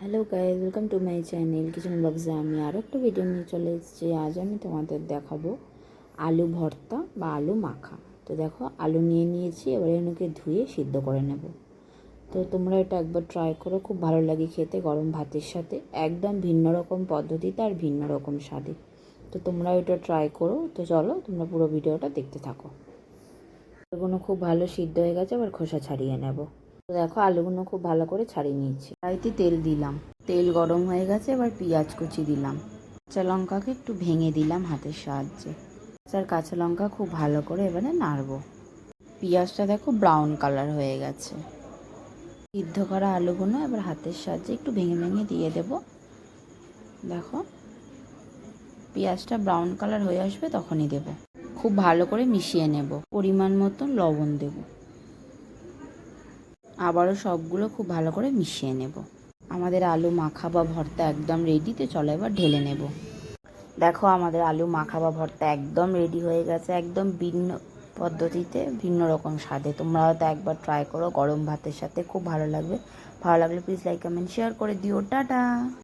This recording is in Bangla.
Hello guys welcome to my channel kitchen ব্লগসে আমি আরও একটা ভিডিও নিয়ে চলে এসেছি। আজ আমি তোমাদের দেখাবো আলু ভর্তা বা আলু মাখা। তো দেখো, আলু নিয়ে নিয়েছি, এবারে এগুলোকে ধুয়ে সিদ্ধ করে নেব। তো তোমরা এটা একবার ট্রাই করো, খুব ভালো লাগে খেতে গরম ভাতের সাথে। একদম ভিন্ন রকম পদ্ধতিতে আর ভিন্ন রকম স্বাদে। তো তোমরা এটা ট্রাই করো। তো চলো, তোমরা পুরো ভিডিওটা দেখতে থাকো। আলুগুলো খুব ভালো সিদ্ধ হয়ে গেছে, এবার খোসা ছাড়িয়ে নেব। তো দেখো আলুগুলো খুব ভালো করে ছাড়িয়ে নিয়েছি। কড়াইতে তেল দিলাম। তেল গরম হয়ে গেছে, এবার পেঁয়াজ কুচি দিলাম। কাঁচা লঙ্কাকে একটু ভেঙে দিলাম হাতের সাহায্যে। আর কাঁচা লঙ্কা খুব ভালো করে এবারে নাড়বো। পেঁয়াজটা দেখো ব্রাউন কালার হয়ে গেছে। সিদ্ধ করা আলুগুলো এবার হাতের সাহায্যে একটু ভেঙে ভেঙে দিয়ে দেব। দেখো, পেঁয়াজটা ব্রাউন কালার হয়ে আসবে তখনই দেব। খুব ভালো করে মিশিয়ে নেব। পরিমাণ মতন লবণ দেব। আবারও সবগুলো খুব ভালো করে মিশিয়ে নেব। আমাদের আলু মাখা বা ভর্তা একদম রেডিতে চলো এবার ঢেলে নেব। দেখো আমাদের আলু মাখা বা ভর্তা একদম রেডি হয়ে গেছে, একদম ভিন্ন পদ্ধতিতে, ভিন্ন রকম স্বাদে। তোমরা হয়তো একবার ট্রাই করো, গরম ভাতের সাথে খুব ভালো লাগবে। ভালো লাগলে প্লিজ লাইক কমেন্ট শেয়ার করে দিও। টাটা!